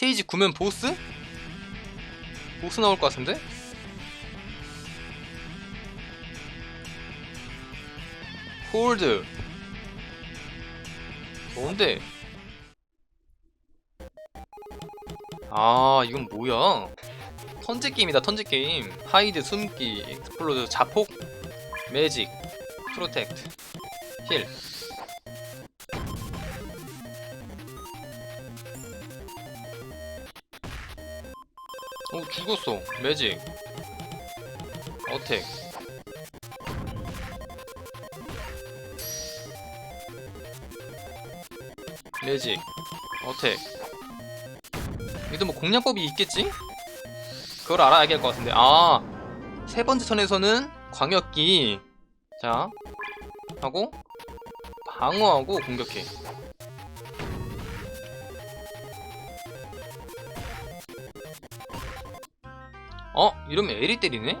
스테이지 9면 보스? 보스 나올 것 같은데? 홀드 뭔데? 아 이건 뭐야 턴제 게임이다 턴제 게임 하이드 숨기 엑스플로드 자폭 매직 프로텍트 힐 죽었어. 매직. 어택. 매직. 어택. 이도 뭐 공략법이 있겠지? 그걸 알아야 할 것 같은데. 아 세 번째 턴에서는 광역기. 자. 하고 방어하고 공격해 어? 이러면 에리 때리네?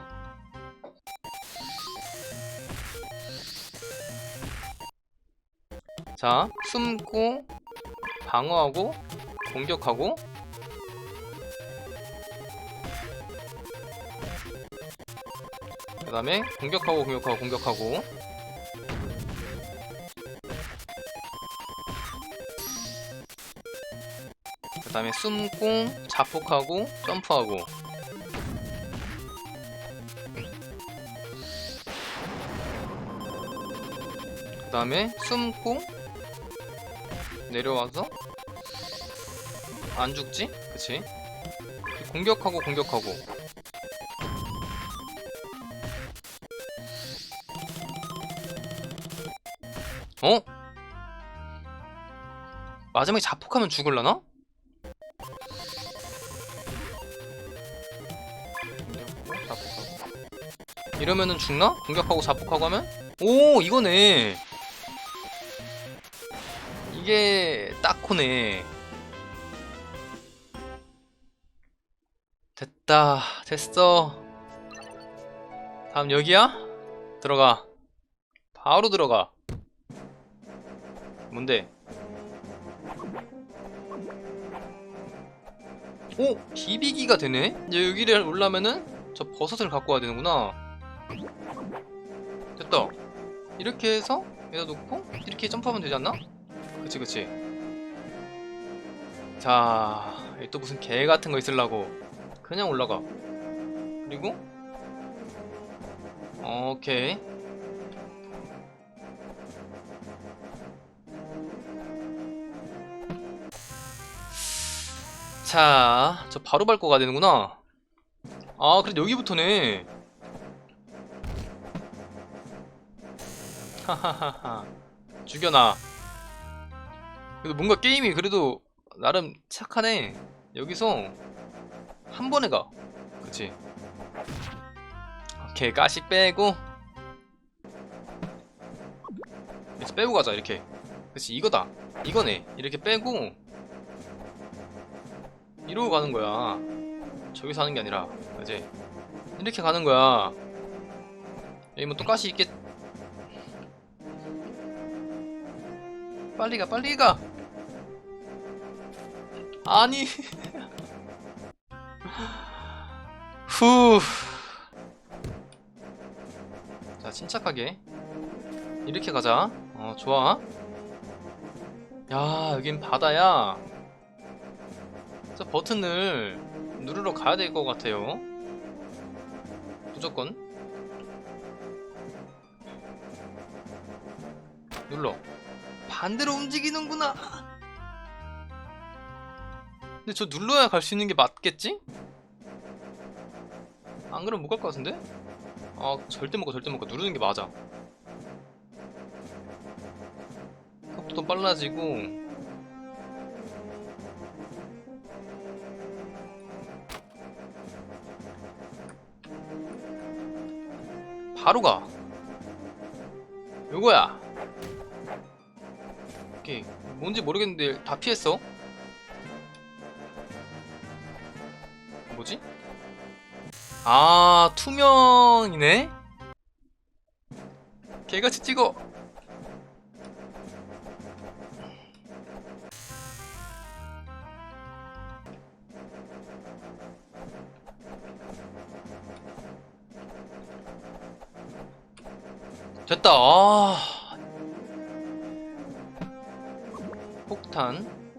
자 숨고 방어하고 공격하고 그 다음에 공격하고 공격하고 공격하고 그 다음에 숨고 자폭하고 점프하고 그 다음에 숨고 내려와서 안 죽지? 그치? 공격하고 공격하고 어? 마지막에 자폭하면 죽을라나? 자폭하고. 이러면은 죽나? 공격하고 자폭하고 하면? 오 이거네 이게 딱코네 됐다 됐어 다음 여기야? 들어가 바로 들어가 뭔데? 오! 비비기가 되네? 이제 여기를 올라면은 저 버섯을 갖고 와야 되는구나 됐다 이렇게 해서 여기다 놓고 이렇게 점프하면 되지 않나? 그치 그치 자, 여기 또 무슨 개 같은 거 있으려고 그냥 올라가 그리고 오케이 자, 저 바로 밟고 가야 되는구나. 아, 그래도 여기부터네. 하하하하. 죽여놔. 그래도 뭔가 게임이 그래도 나름 착하네. 여기서 한 번에 가. 그치? 오케이, 가시 빼고. 이제 빼고 가자, 이렇게. 그치, 이거다. 이거네. 이렇게 빼고. 이러고 가는 거야. 저기서 하는 게 아니라, 그지? 이렇게 가는 거야. 여기 뭐 똑같이 있겠. 빨리 가, 빨리 가. 아니. 후. 자, 침착하게. 이렇게 가자. 어, 좋아. 야, 여긴 바다야. 저 버튼을 누르러 가야 될 것 같아요. 무조건. 눌러. 반대로 움직이는구나. 근데 저 눌러야 갈 수 있는 게 맞겠지? 안 그러면 못 갈 것 같은데? 아, 절대 못 가, 절대 못 가. 누르는 게 맞아. 속도도 빨라지고. 바로 가. 요거야. 오케이. 뭔지 모르겠는데 다 피했어. 거지? 아 투명이네? 개같이 찍어 됐다 아... 폭탄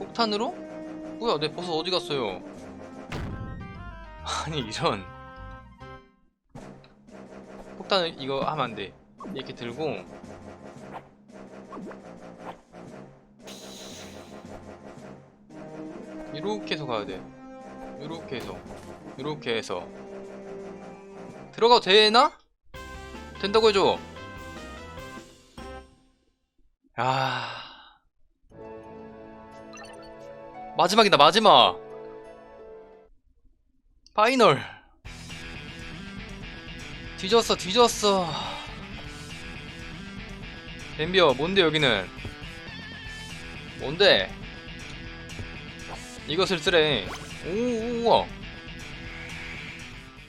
폭탄으로? 뭐야, 내 버섯 어디 갔어요? 아니, 이런. 폭탄을 이거 하면 안 돼. 이렇게 들고. 이렇게 해서 가야 돼. 이렇게 해서. 이렇게 해서. 들어가도 되나? 된다고 해줘. 아. 마지막이다, 마지막. 파이널. 뒤졌어, 뒤졌어. 덤비어, 뭔데, 여기는? 뭔데? 이것을 쓰래. 오, 우와.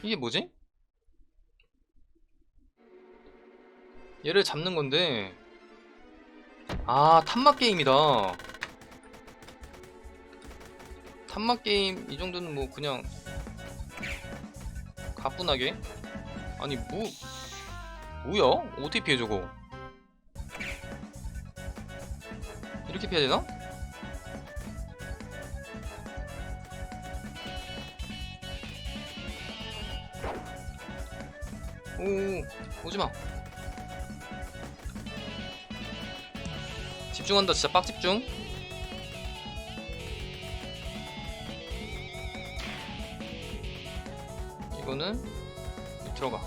이게 뭐지? 얘를 잡는 건데. 아, 탐막 게임이다. 탐막 게임 이 정도는 뭐 그냥 가뿐하게. 아니 뭐 뭐야? 어떻게 피해 저거? 이렇게 피해야 되나? 오 오지마 집중한다 진짜 빡집중 이거는 들어가.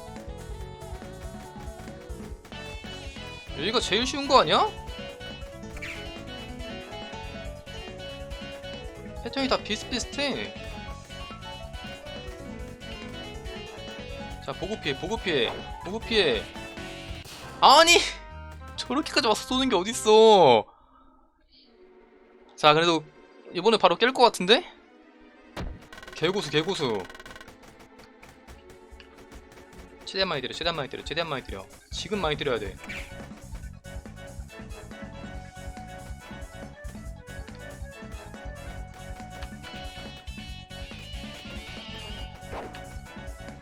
여기가 제일 쉬운 거 아니야? 패턴이 다 비슷비슷해. 자 보고 피해 보고 피해 보고 피해. 아니 저렇게까지 와서 쏘는 게 어딨어? 자 그래도 이번에 바로 깰 것 같은데? 개고수 개고수 최대한 많이 때려 최대한 많이 때려 최대한 많이 때려. 지금 많이 때려야 돼.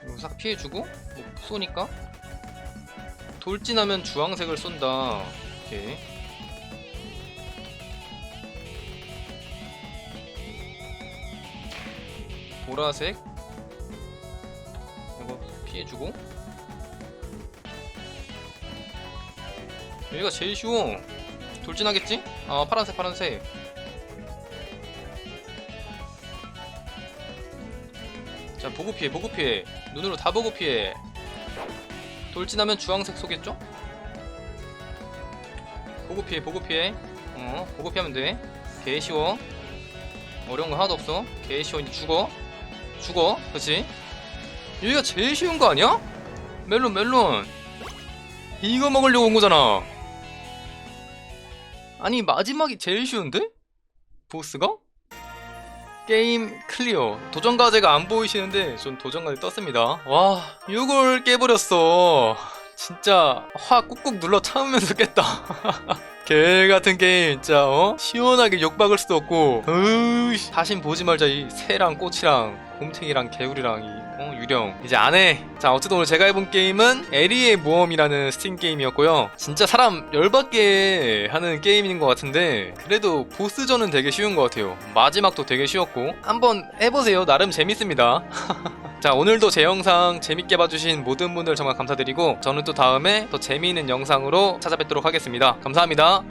이거 싹 피해주고 뭐 쏘니까? 돌진하면 주황색을 쏜다. 오케이. 보라색. 이거 피해주고 여기가 제일 쉬워. 돌진하겠지? 아 파란색 파란색. 자 보고 피해 보고 피해. 눈으로 다 보고 피해. 돌진하면 주황색 쏘겠죠? 보고 피해 보고 피해. 어 보고 피하면 돼 개 쉬워. 어려운 거 하나도 없어. 개 쉬워 이제 죽어. 죽어. 그치? 여기가 제일 쉬운 거 아니야? 멜론 멜론. 이거 먹으려고 온 거잖아 아니 마지막이 제일 쉬운데? 보스가? 게임 클리어 도전 과제가 안 보이시는데 전 도전 과제 떴습니다 와 이걸 깨버렸어 진짜 화 꾹꾹 눌러 참으면서 깼다 개 같은 게임 진짜 어? 시원하게 욕박을 수도 없고. 으이 다신 보지 말자. 이 새랑 꽃이랑 곰탱이랑 개구리랑 이 어, 유령. 이제 안해. 자 어쨌든 오늘 제가 해본 게임은 에리의 모험이라는 스팀 게임이었고요. 진짜 사람 열받게 하는 게임인 것 같은데 그래도 보스전은 되게 쉬운 것 같아요. 마지막도 되게 쉬웠고. 한번 해보세요. 나름 재밌습니다 자 오늘도 제 영상 재밌게 봐주신 모든 분들 정말 감사드리고 저는 또 다음에 더 재미있는 영상으로 찾아뵙도록 하겠습니다. 감사합니다